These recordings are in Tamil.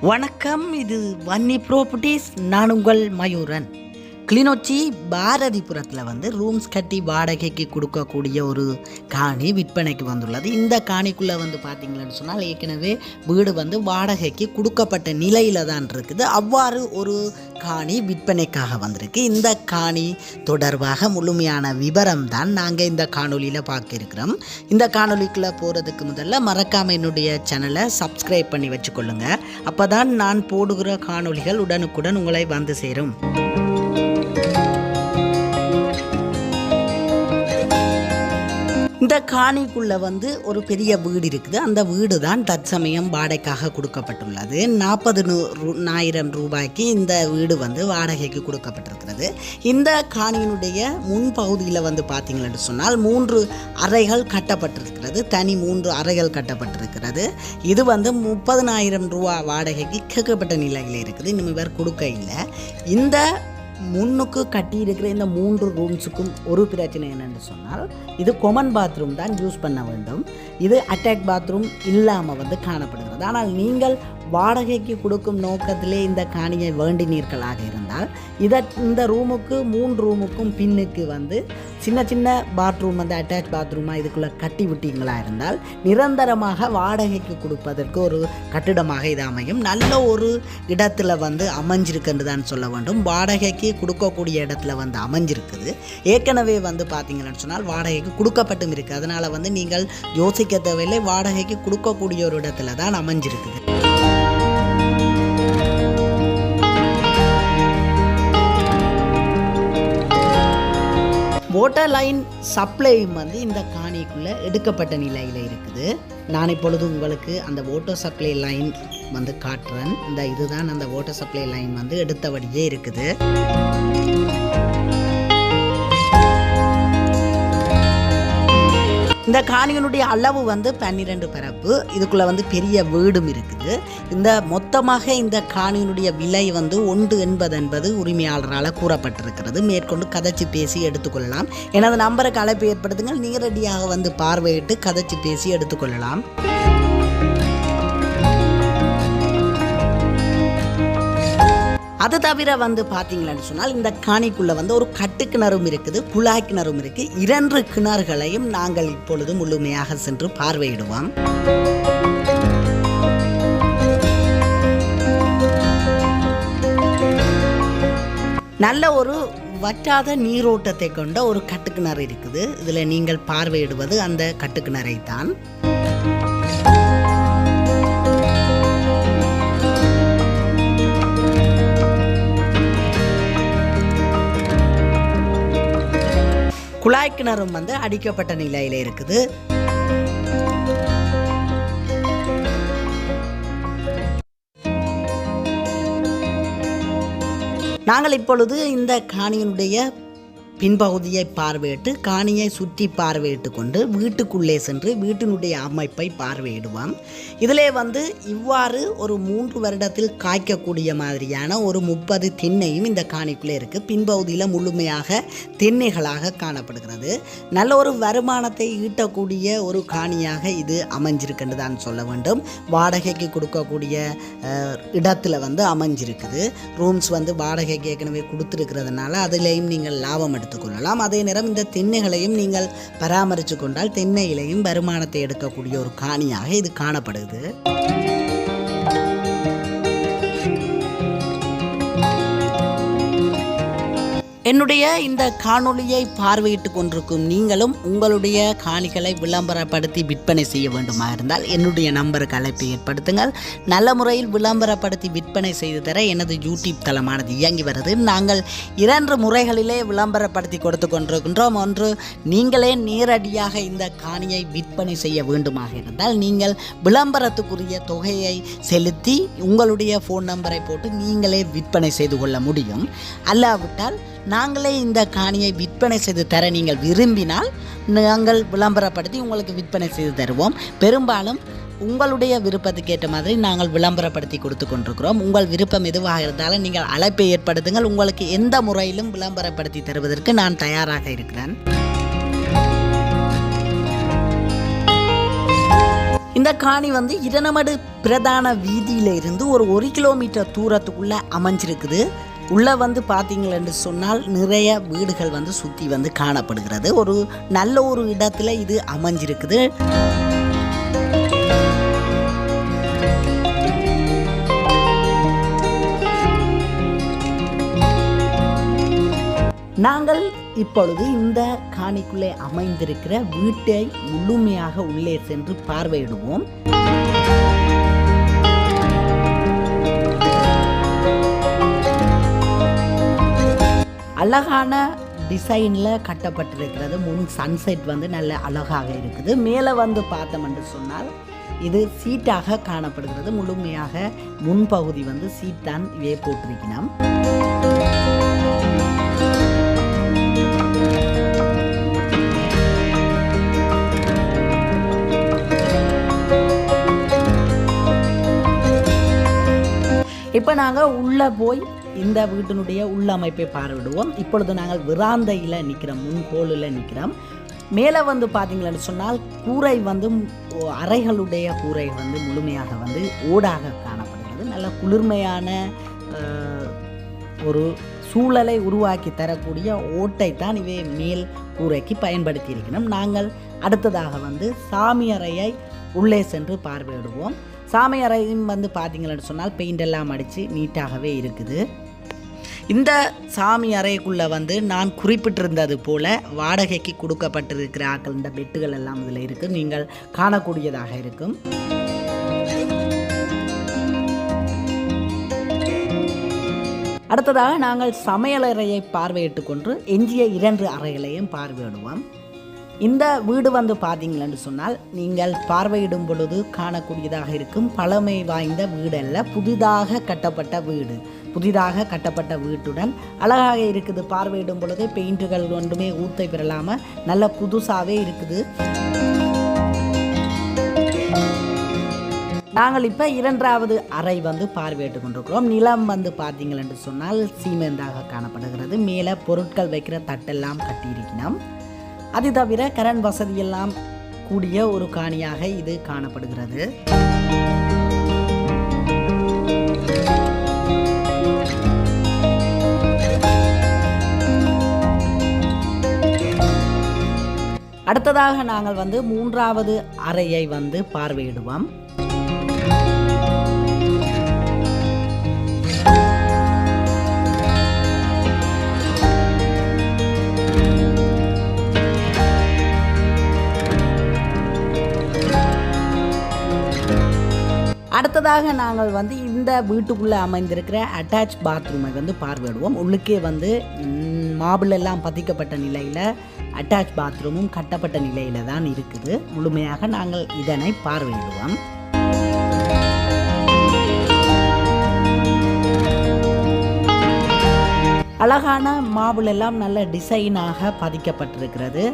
வணக்கம் இது வன்னி ப்ராப்பர்ட்டிஸ் நான் உங்கள் மயூரன். கிளிநொச்சி பாரதிபுரத்தில் வந்து ரூம்ஸ் கட்டி வாடகைக்கு கொடுக்கக்கூடிய ஒரு காணி விற்பனைக்கு வந்துள்ளது. இந்த காணிக்குள்ளே வந்து பார்த்தீங்கன்னு சொன்னால் ஏற்கனவே வீடு வந்து வாடகைக்கு கொடுக்கப்பட்ட நிலையில் தான் இருக்குது. அவ்வாறு ஒரு காணி விற்பனைக்காக வந்திருக்கு. இந்த காணி தொடர்பாக முழுமையான விவரம் தான் நாங்கள் இந்த காணொலியில் பார்க்க இருக்கிறோம். இந்த காணொலிக்குள்ளே போகிறதுக்கு முதல்ல மறக்காமல் என்னுடைய சேனலை சப்ஸ்கிரைப் பண்ணி வச்சுக்கொள்ளுங்கள் அப்போ தான் நான் போடுகிற காணொளிகள் உடனுக்குடன் உங்களை வந்து சேரும். இந்த காணிக்குள்ளே வந்து ஒரு பெரிய வீடு இருக்குது. அந்த வீடு தான் தற்சமயம் வாடகைக்காக கொடுக்கப்பட்டுள்ளது. நாற்பது ஆயிரம் ரூபாய்க்கு இந்த வீடு வந்து வாடகைக்கு கொடுக்கப்பட்டிருக்கிறது. இந்த காணியினுடைய முன்பகுதியில் வந்து பார்த்தீங்கன்னு சொன்னால் மூன்று அறைகள் கட்டப்பட்டிருக்கிறது. தனி மூன்று அறைகள் கட்டப்பட்டிருக்கிறது. இது வந்து முப்பதனாயிரம் ரூபா வாடகைக்கு கேட்கப்பட்ட நிலையில் இருக்குது. இனிமேல் கொடுக்க இல்லை. இந்த முன்னுக்கு கட்டி இருக்கிற இந்த மூன்று ரூம்ஸுக்கும் ஒரு பிரச்சனை என்னென்னு சொன்னால் இது கொமன் பாத்ரூம் தான் யூஸ் பண்ண வேண்டும். இது அட்டாக் பாத்ரூம் இல்லாமல் வந்து காணப்படுகிறது. ஆனால் நீங்கள் வாடகைக்கு கொடுக்கும் நோக்கத்திலே இந்த காணியை வேண்டினீர்களாக இருந்தால் இதை இந்த ரூமுக்கு மூன்று ரூமுக்கும் பின்னுக்கு வந்து சின்ன சின்ன பாத்ரூம் அந்த அட்டாச் பாத்ரூமாக இதுக்குள்ளே கட்டி விட்டீங்களா இருந்தால் நிரந்தரமாக வாடகைக்கு கொடுப்பதற்கு ஒரு கட்டிடமாக இது அமையும். நல்ல ஒரு இடத்துல வந்து அமைஞ்சிருக்குன்னு தான் சொல்ல வேண்டும். வாடகைக்கு கொடுக்கக்கூடிய இடத்துல வந்து அமைஞ்சிருக்குது. ஏற்கனவே வந்து பார்த்தீங்கன்னு சொன்னால் வாடகைக்கு கொடுக்கப்பட்டும் இருக்குது அதனால் வந்து நீங்கள் யோசிக்க தேவையில்லை. வாடகைக்கு கொடுக்கக்கூடிய ஒரு இடத்துல தான் அமைஞ்சிருக்குது. வாட்டர் லைன் சப்ளையும் வந்து இந்த காணிக்குள்ளே எடுக்கப்பட்ட நிலையில் இருக்குது. நான் இப்பொழுது உங்களுக்கு அந்த வாட்டர் சப்ளை லைன் வந்து காட்டுறேன். இந்த இதுதான் அந்த வாட்டர் சப்ளை லைன் வந்து எடுத்தபடியே இருக்குது. இந்த காணியினுடைய அளவு வந்து பன்னிரெண்டு பரப்பு. இதுக்குள்ளே வந்து பெரிய வீடும் இருக்குது. இந்த மொத்தமாக இந்த காணியினுடைய விலை வந்து ஒன்று எண்பது என்பது உரிமையாளரால் கூறப்பட்டிருக்கிறது. மேற்கொண்டு கதைச்சு பேசி எடுத்துக்கொள்ளலாம். எனது நம்பருக்கு அழைப்பு ஏற்படுத்துங்கள். நேரடியாக வந்து பார்வையிட்டு கதைச்சு பேசி எடுத்துக்கொள்ளலாம். அது தவிர வந்து பார்த்தீங்களான்னு சொன்னால் இந்த காணிக்குள்ளே வந்து ஒரு கட்டு கிணறும் இருக்குது குழாய் கிணறும் இருக்குது இரண்டு கிணறுகளையும் நாங்கள் இப்பொழுது முழுமையாக சென்று பார்வையிடுவோம். நல்ல ஒரு வற்றாத நீரோட்டத்தை கொண்ட ஒரு கட்டுக்கிணறு இருக்குது. இதில் நீங்கள் பார்வையிடுவது அந்த கட்டுக்கிணறை தான் குழாய் கிணறும் வந்து அடிக்கப்பட்ட நிலையில் இருக்குது. நாங்கள் இப்பொழுது இந்த காணியினுடைய பின்பகுதியை பார்வையிட்டு காணியை சுற்றி பார்வையிட்டு கொண்டு வீட்டுக்குள்ளே சென்று வீட்டினுடைய அமைப்பை பார்வையிடுவோம் இதிலே வந்து இவ்வாறு ஒரு மூன்று வருடத்தில் காய்க்கக்கூடிய மாதிரியான ஒரு முப்பது தென்னையும் இந்த காணிக்குள்ளே இருக்குது பின்பகுதியில் முழுமையாக தென்னைகளாக காணப்படுகிறது. நல்ல ஒரு வருமானத்தை ஈட்டக்கூடிய ஒரு காணியாக இது அமைஞ்சிருக்குன்னு தான் சொல்ல வேண்டும். வாடகைக்கு கொடுக்கக்கூடிய இடத்துல வந்து அமைஞ்சிருக்குது. ரூம்ஸ் வந்து வாடகைக்கு ஏற்கனவே கொடுத்துருக்கிறதுனால அதுலேயும் நீங்கள் லாபம் எடுத்துக்கொள்ளலாம். அதே நேரம் இந்த தென்னைகளையும் நீங்கள் பராமரித்து கொண்டால் தென்னையிலையும் வருமானத்தை எடுக்கக்கூடிய ஒரு காணியாக இது காணப்படுது. என்னுடைய இந்த காணொளியை பார்வையிட்டு கொண்டிருக்கும் நீங்களும் உங்களுடைய காணிகளை விளம்பரப்படுத்தி விற்பனை செய்ய வேண்டுமா இருந்தால் என்னுடைய நம்பருக்கு அழைப்பை ஏற்படுத்துங்கள். நல்ல முறையில் விளம்பரப்படுத்தி விற்பனை செய்து தர எனது யூடியூப் தளமானது இயங்கி வருது. நாங்கள் இரண்டு முறைகளிலே விளம்பரப்படுத்தி கொடுத்து கொண்டிருக்கின்றோம். ஒன்று நீங்களே நேரடியாக இந்த காணியை விற்பனை செய்ய வேண்டுமாக இருந்தால் நீங்கள் விளம்பரத்துக்குரிய தொகையை செலுத்தி உங்களுடைய ஃபோன் நம்பரை போட்டு நீங்களே விற்பனை செய்து கொள்ள முடியும். அல்லாவிட்டால் நாங்களே இந்த காணியை விற்பனை செய்து தர நீங்கள் விரும்பினால் நாங்கள் விளம்பரப்படுத்தி உங்களுக்கு விற்பனை செய்து தருவோம். பெரும்பாலும் உங்களுடைய விருப்பத்துக்கு ஏற்ற மாதிரி நாங்கள் விளம்பரப்படுத்தி கொடுத்து கொண்டிருக்கிறோம். உங்கள் விருப்பம் எதுவாக இருந்தாலும் நீங்கள் அழைப்பை ஏற்படுத்துங்கள். உங்களுக்கு எந்த முறையிலும் விளம்பரப்படுத்தி தருவதற்கு நான் தயாராக இருக்கிறேன். இந்த காணி வந்து இரணமடு பிரதான வீதியிலிருந்து ஒரு ஒரு கிலோமீட்டர் தூரத்துக்குள்ளே அமைஞ்சிருக்குது. உள்ளே வந்து பார்த்தீங்களென்று சொன்னால் நிறைய வீடுகள் வந்து சுற்றி வந்து காணப்படுகிறது. ஒரு நல்ல ஒரு இடத்துல இது அமைஞ்சிருக்குது. நாங்கள் இப்பொழுது இந்த காணிக்குள்ளே அமைந்திருக்கிற வீட்டை முழுமையாக உள்ளே சென்று பார்வையிடுவோம். அழகான டிசைனில் கட்டப்பட்டிருக்கிறது. முன் சன்செட் வந்து நல்ல அழகாக இருக்குது. மேலே வந்து பார்த்தோம் என்று சொன்னால் இது சீட்டாக காணப்படுகிறது. முழுமையாக முன்பகுதி வந்து சீட் தான் இவே போட்டிருக்கணும் இப்போ நாங்கள் உள்ளே போய் இந்த வீட்டினுடைய உள்ளமைப்பை பார்வையிடுவோம். இப்பொழுது நாங்கள் விராந்தையில் நிற்கிறோம் முன்கோளில் நிற்கிறோம் மேலே வந்து பார்த்தீங்களன்னு சொன்னால் கூரை வந்து ஓ- அறைகளுடைய கூரை வந்து முழுமையாக வந்து ஓடாக காணப்படுகிறது. நல்ல குளிர்மையான ஒரு சூழலை உருவாக்கி தரக்கூடிய ஓட்டை தான் இவை மேல் கூரைக்கு பயன்படுத்தி இருக்கிறோம் நாங்கள் அடுத்ததாக வந்து சாமி அறையை உள்ளே சென்று பார்வையிடுவோம். சாமி அறையும் வந்து பார்த்தீங்கன்னு சொன்னால் பெயிண்ட் எல்லாம் அடித்து நீட்டாகவே இருக்குது. இந்த சாமி அறைக்குள்ளே வந்து நான் குறிப்பிட்டிருந்தது போல் வாடகைக்கு கொடுக்கப்பட்டிருக்கிற ஆக்கள் இந்த பெட்டுகள் எல்லாம் இதில் இருக்குது நீங்கள் காணக்கூடியதாக இருக்கும். அடுத்ததாக நாங்கள் சமையலறையை பார்வையிட்டு கொண்டு எஞ்சிய இரண்டு அறைகளையும் பார்வையிடுவோம். இந்த வீடு வந்து பார்த்தீங்களன்னு சொன்னால் நீங்கள் பார்வையிடும் பொழுது காணக்கூடியதாக இருக்கும் பழமை வாய்ந்த வீடல்ல புதிதாக கட்டப்பட்ட வீடு. புதிதாக கட்டப்பட்ட வீட்டுடன் அழகாக இருக்குது. பார்வையிடும் பொழுது பெயிண்ட்டுகள் ஒன்றுமே ஊத்தை பெறலாமல் நல்ல புதுசாகவே இருக்குது. நாங்கள் இப்போ இரண்டாவது அறை வந்து பார்வையிட்டு கொண்டிருக்கிறோம். நிலம் வந்து பார்த்தீங்கள் என்று சொன்னால் சீமெந்தாக காணப்படுகிறது. மேலே பொருட்கள் வைக்கிற தட்டெல்லாம் கட்டியிருக்கணும் அது தவிர கரண் வசதியெல்லாம் கூடிய ஒரு காணியாக இது காணப்படுகிறது. அடுத்ததாக நாங்கள் வந்து மூன்றாவது அறையை வந்து பார்வையிடுவோம். அடுத்ததாக நாங்கள் வந்து இந்த வீட்டுக்குள்ளே அமைந்திருக்கிற அட்டாச் பாத்ரூமை வந்து பார்வையிடுவோம். உள்ளுக்கே வந்து மாபிளெல்லாம் பதிக்கப்பட்ட நிலையில் அட்டாச் பாத்ரூமும் கட்டப்பட்ட நிலையில் தான் இருக்குது. முழுமையாக நாங்கள் இதனை பார்வையிடுவோம். அழகான மாபிள் எல்லாம் நல்ல டிசைனாக பதிக்கப்பட்டிருக்கிறது.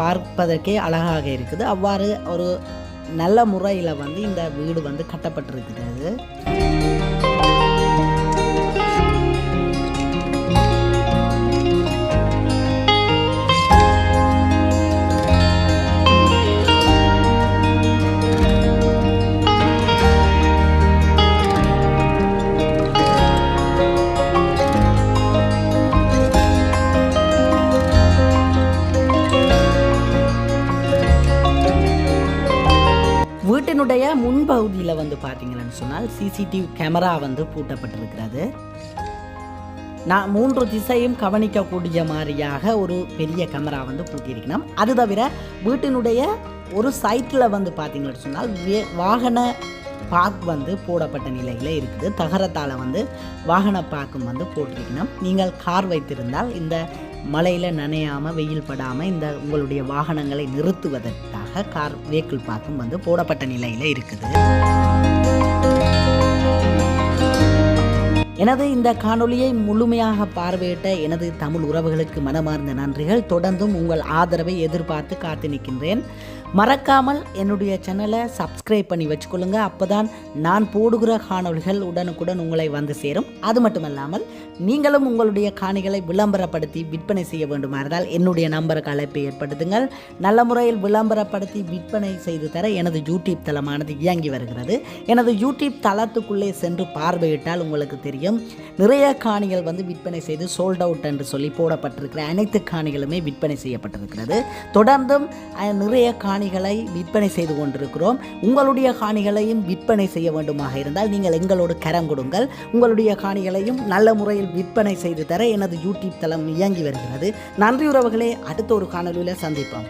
பார்ப்பதற்கே அழகாக இருக்குது. அவ்வாறு ஒரு நல்ல முறையில் வந்து இந்த வீடு வந்து கட்டப்பட்டிருக்கிறது. வந்து பார்த்தீங்கன்னு சொன்னால் சிசிடிவி கேமரா வந்து பூட்டப்பட்டிருக்கிறது. நான் மூன்று திசையும் கவனிக்கக்கூடிய மாதிரியாக ஒரு பெரிய கேமரா வந்து பூட்டியிருக்கணும். அது தவிர வீட்டினுடைய ஒரு சைட்டில் வந்து பார்த்தீங்கன்னு சொன்னால் வே- வாகன பார்க் வந்து போடப்பட்ட நிலையில் இருக்குது. தகரத்தால் வந்து வாகன பார்க்கும் வந்து போட்டிருக்கணும். நீங்கள் கார் வைத்திருந்தால் இந்த மழையில் நனையாமல் வெயில் படாமல் இந்த உங்களுடைய வாகனங்களை நிறுத்துவதற்காக கார் வெஹிக்கிள் பார்க்கும் வந்து போடப்பட்ட நிலையில் இருக்குது. எனது இந்த காணொளியை முழுமையாக பார்வையிட்ட எனது தமிழ் உறவுகளுக்கு மனமார்ந்த நன்றிகள். தொடர்ந்தும் உங்கள் ஆதரவை எதிர்பார்த்து காத்து நிற்கின்றேன் மறக்காமல் என்னுடைய சேனலை சப்ஸ்கிரைப் பண்ணி வச்சுக்கொள்ளுங்க. அப்போதான் நான் போடுகிற காணொலிகள் உடனுக்குடன் உங்களை வந்து சேரும். அது மட்டுமல்லாமல் நீங்களும் உங்களுடைய காணிகளை விளம்பரப்படுத்தி விற்பனை செய்ய வேண்டுமா இருந்தால் என்னுடைய நம்பருக்கு அழைப்பை ஏற்படுத்துங்கள். நல்ல முறையில் விளம்பரப்படுத்தி விற்பனை செய்து தர எனது யூடியூப் தளமானது இயங்கி வருகிறது. எனது யூடியூப் தளத்துக்குள்ளே சென்று பார்வையிட்டால் உங்களுக்கு தெரியும். நிறைய காணிகள் வந்து விற்பனை செய்து சோல்ட் அவுட் என்று சொல்லி போடப்பட்டிருக்கிற அனைத்து காணிகளுமே விற்பனை செய்யப்பட்டிருக்கிறது. தொடர்ந்தும் நிறைய காணி காணிகளை விற்பனை செய்து கொண்டிருக்கிறோம். உங்களுடைய காணிகளையும் விற்பனை செய்ய வேண்டுமாக இருந்தால் நீங்கள் எங்களோடு கரம் கொடுங்கள். உங்களுடைய காணிகளையும் நல்ல முறையில் விற்பனை செய்து தர எனது யூடியூப் தளம் இயங்கி வருகிறது. நன்றி உறவுகளே அடுத்த ஒரு காணொலியில் சந்திப்போம்.